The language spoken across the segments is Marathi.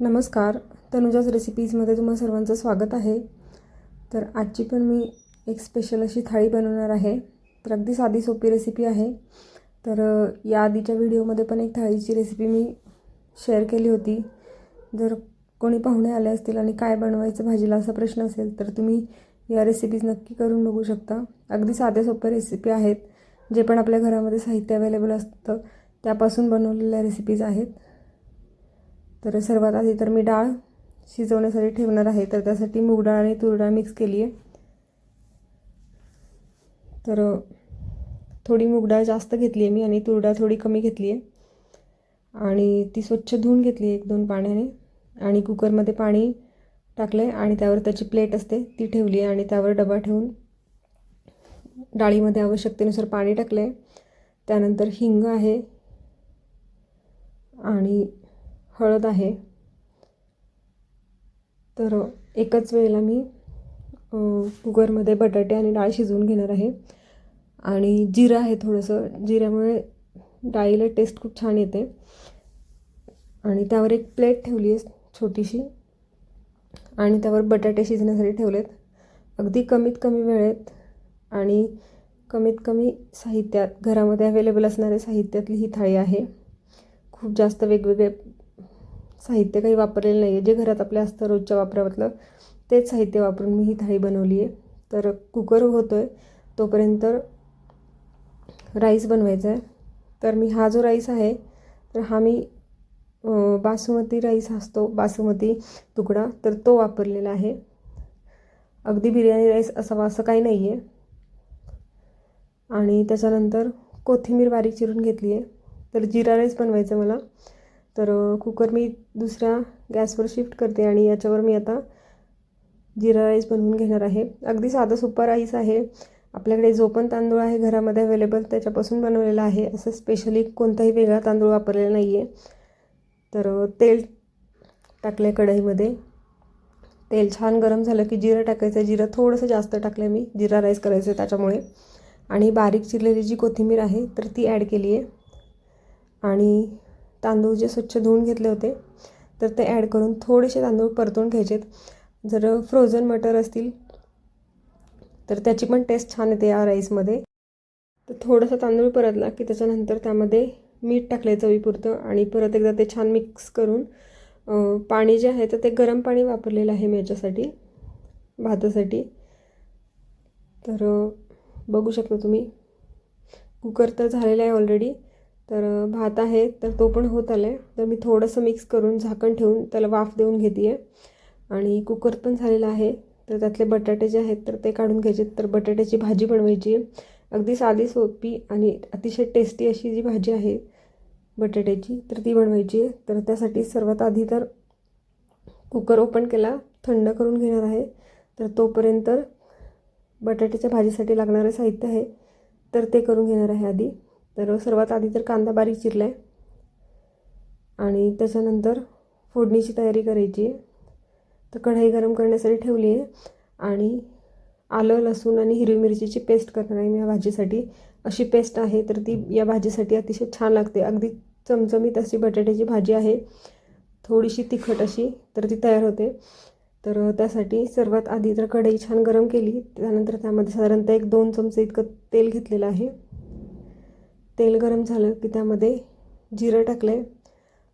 नमस्कार. तनुजाच रेसिपीजमध्ये तुम्हा सर्वांचं स्वागत आहे. तर आजची पण मी एक स्पेशल अशी थाळी बनवणार आहे. तर अगदी साधी सोपी रेसिपी आहे. तर या आधीच्या व्हिडिओमध्ये पण एक थाळीची रेसिपी मी शेअर केली होती. जर कोणी पाहुणे आले असतील आणि काय बनवायचं भाजीला असा प्रश्न असेल तर तुम्ही या रेसिपीज नक्की करून बघू शकता. अगदी साध्या सोप्या रेसिपी आहेत. जे पण आपल्या घरामध्ये साहित्य अवेलेबल असतं त्यापासून बनवलेल्या रेसिपीज आहेत. तर सर्वात आधी तर मी डाळ शिजवण्यासाठी ठेवणार आहे. तर त्यासाठी मूग डाळ आणि तूर डाळ मिक्स केली आहे. तर थोडी मूग डाळ जास्त घेतली आहे मी आणि तूर डाळ थोडी कमी घेतली आहे. आणि ती स्वच्छ धुवून घेतली एक दोन पाण्याने. आणि कुकरमध्ये पाणी टाकलं आहे आणि त्यावर त्याची प्लेट असते ती ठेवली आहे आणि त्यावर डबा ठेवून डाळीमध्ये आवश्यकतेनुसार पाणी टाकलं आहे त्यानंतर हिंग आहे. आणि हळद आहे. तर एकाच वेळेला मी कुकरमध्ये बटाटे आणि डाळ शिजवून घेणार आहे. आणि जिरं आहे थोडंसं. जिऱ्यामुळे डाळीला टेस्ट खूप छान येते. आणि त्यावर एक प्लेट ठेवली आहे छोटीशी. आणि त्यावर बटाटे शिजण्यासाठी ठेवलेत. अगदी कमीत कमी वेळेत आणि कमीत कमी साहित्यात घरामध्ये अवेलेबल असणाऱ्या साहित्यातली ही थाळी आहे. खूप जास्त वेगवेगळे साहित्य काही वापरलेलं नाही आहे जे घरात आपल्या असतं रोजच्या वापरावरलं तेच साहित्य वापरून मी ही थाळी बनवली आहे तर कुकर होतो आहे तोपर्यंत राईस बनवायचा आहे तर मी हा जो राईस आहे तर हा मी बासमती राईस असतो बासमती तुकडा तर तो वापरलेला आहे. अगदी बिर्याणी राईस असावा असं काही नाही आहे आणि त्याच्यानंतर कोथिंबीर बारीक चिरून घेतली आहे तर जिरा राईस बनवायचा मला. तर कुकर मी दुसऱ्या गॅसवर शिफ्ट करते आणि याच्यावर मी आता जिरा राईस बनवून घेणार आहे. अगदी साधा सुपर राईस आहे. आपल्याकडे जो पण तांदूळ आहे घरामध्ये अवेलेबल त्याच्यापासून बनवलेला आहे. असं स्पेशली कोणताही वेगळा तांदूळ वापरलेला नाही आहे तर तेल टाकलं आहे कढईमध्ये. तेल छान गरम झालं की जिरं टाकायचं. आहे जिरं थोडंसं जास्त टाकलं मी. जिरा राईस करायचं आहे त्याच्यामुळे. आणि बारीक चिरलेली जी कोथिंबीर आहे तर ती ॲड केली आहे आणि तांदूळ जे स्वच्छ धुवून घेतले होते तर ते ॲड करून थोडेसे तांदूळ परतून घ्यायचेत. जर फ्रोझन मटर असतील तर त्याची पण टेस्ट छान येते या राईसमध्ये तर थोडंसं तांदूळ परतला की त्याच्यानंतर त्यामध्ये मीठ टाकले चवीपुरतं आणि परत एकदा ते छान मिक्स करून पाणी जे आहे तर ते गरम पाणी वापरलेलं आहे मी याच्यासाठी भातासाठी. तर बघू शकता तुम्ही. कुकर तर झालेला आहे ऑलरेडी तर भात आहे तर तो पण होत आला आहे तर मी थोडंसं मिक्स करून झाकण ठेवून त्याला वाफ देऊन घेते आहे आणि कुकर पण झालेला आहे. तर त्यातले बटाटे जे आहेत तर ते काढून घ्यायचे तर बटाट्याची भाजी बनवायची आहे. अगदी साधी सोपी आणि अतिशय टेस्टी अशी जी भाजी आहे बटाट्याची तर ती बनवायची आहे. तर त्यासाठी सर्वात आधी तर कुकर ओपन केला थंड करून घेणार आहे. तर तोपर्यंत बटाट्याच्या भाजीसाठी लागणारं साहित्य आहे. तर ते करून घेणार आहे आधी. तर सर्वात आधी तर कांदा बारीक चिरला आहे आणि त्याच्यानंतर फोडणीची तयारी करायची आहे. तर कढई गरम करण्यासाठी ठेवली आहे. आणि आलं लसूण आणि हिरवी मिरचीची पेस्ट करणार आहे मी या भाजीसाठी. अशी पेस्ट आहे तर ती या भाजीसाठी अतिशय छान लागते. अगदी चमचमीत अशी बटाट्याची भाजी आहे. थोडीशी तिखट अशी तर ती तयार होते. तर त्यासाठी सर्वात आधी तर कढई छान गरम केली. त्यानंतर त्यामध्ये साधारणतः एक दोन चमचे इतकं तेल घेतलेलं आहे. तेल गरम झालं की त्यामध्ये जिरं टाकलं आहे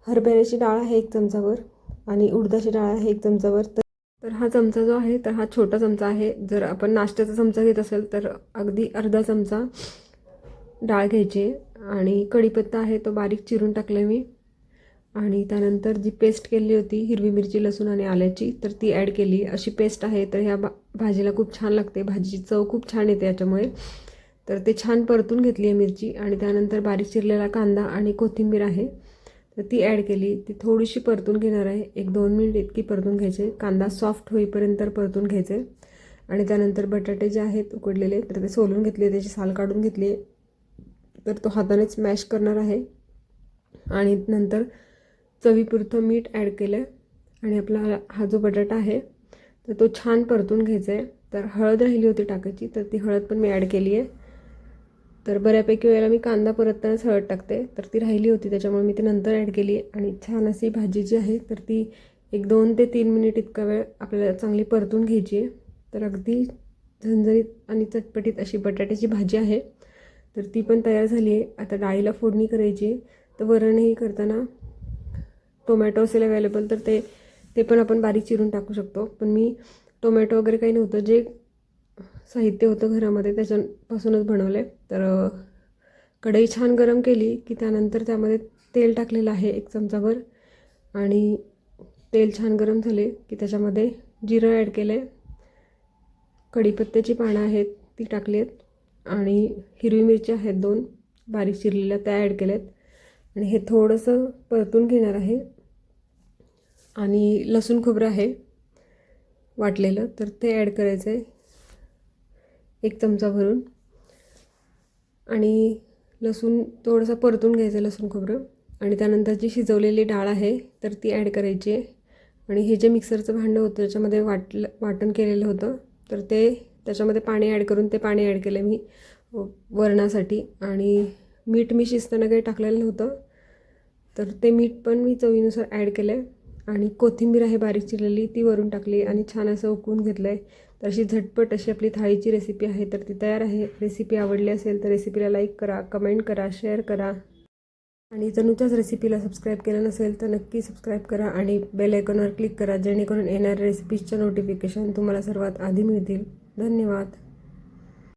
हरभऱ्याची डाळ आहे एक चमचावर आणि उडदाची डाळ आहे एक चमचावर. तर तर हा चमचा जो आहे तर हा छोटा चमचा आहे. जर आपण नाश्त्याचा चमचा घेत असेल तर अगदी अर्धा चमचा डाळ घ्यायची आणि कढीपत्ता आहे तो बारीक चिरून टाकला मी. आणि त्यानंतर जी पेस्ट केली होती हिरवी मिरची लसूण आणि आल्याची तर ती ॲड केली. अशी पेस्ट आहे तर ह्या भा भाजीला खूप छान लागते. भाजीची चव खूप छान येते याच्यामुळे. तर ते छान परतून घेतली आहे मिरची आणि त्यानंतर बारीक चिरलेला कांदा आणि कोथिंबीर आहे. तर ती ॲड केली. ती थोडीशी परतून घेणार आहे. एक दोन मिनिट इतकी परतून घ्यायचे. कांदा सॉफ्ट होईपर्यंत परतून घ्यायचे. आणि त्यानंतर बटाटे जे आहेत उकडलेले तर ते सोलून घेतले. त्याची साल काढून घेतली तर तो हातानेच मॅश करणार आहे. आणि नंतर चवीपुरतं मीठ ॲड केलं आणि आपला हा जो बटाटा आहे तर तो छान परतून घ्यायचा आहे. तर हळद राहिली होती टाकायची तर ती हळद पण मी ॲड केली आहे. तर बऱ्यापैकी वेळेला मी कांदा परततानाच हळद टाकते. तर ती राहिली होती त्याच्यामुळे मी ती नंतर ॲड केली. आणि छान अशी भाजी जी आहे तर ती एक दोन ते तीन मिनिट इतका वेळ आपल्याला चांगली परतून घ्यायची आहे. तर अगदी झणझणीत आणि चटपटीत अशी बटाट्याची भाजी आहे. तर ती पण तयार झाली आहे. आता डाळीला फोडणी करायची. आहे तर वरणही करताना टोमॅटो असेल अवेलेबल तर ते ते पण आपण बारीक चिरून टाकू शकतो. पण मी टोमॅटो वगैरे काही नव्हतं. जे साहित्य होतं घरामध्ये त्याच्यापासूनच बनवले. तर कढई छान गरम केली की त्यानंतर त्यामध्ये तेल टाकलेलं आहे एक चमचाभर आणि तेल छान गरम झाले की त्याच्यामध्ये जिरं ॲड केलं आहे कढीपत्त्याची पानं आहेत ती टाकली आहेत आणि हिरवी मिरची आहेत दोन बारीक चिरलेल्या त्या ॲड केल्या आहेत आणि हे थोडंसं परतून घेणार आहे. आणि लसूण खोबरं आहे वाटलेलं तर ते ॲड करायचं आहे एक चमचा भरून आणि लसूण थोडंसं परतून घ्यायचं लसूण खोबरं. आणि त्यानंतर जी शिजवलेली डाळ आहे तर ती ॲड करायची आहे. आणि हे जे मिक्सरचं भांडं होतं त्याच्यामध्ये वाटलं वाटण केलेलं होतं तर ते त्याच्यामध्ये पाणी ॲड करून ते पाणी ॲड केलं मी वरणासाठी. आणि मीठ मी शिजताना काही टाकलेलं नव्हतं तर ते मीठ पण मी चवीनुसार ॲड केलं आहे आणि कोथिंबीर आहे बारीक चिरलेली ती वरून टाकली आणि छान असं उकळून घेतलं आहे तर अशी झटपट अशी आपली थाळीची रेसिपी आहे तर ती तयार आहे. रेसिपी आवडली असेल तर रेसिपीला लाईक करा कमेंट करा शेअर करा. आणि जणूच्याच रेसिपीला सबस्क्राईब केलं नसेल तर नक्की सबस्क्राईब करा आणि बेल आयकॉनवर क्लिक करा जेणेकरून येणाऱ्या रेसिपीजच्या नोटिफिकेशन तुम्हाला सर्वात आधी मिळतील. धन्यवाद.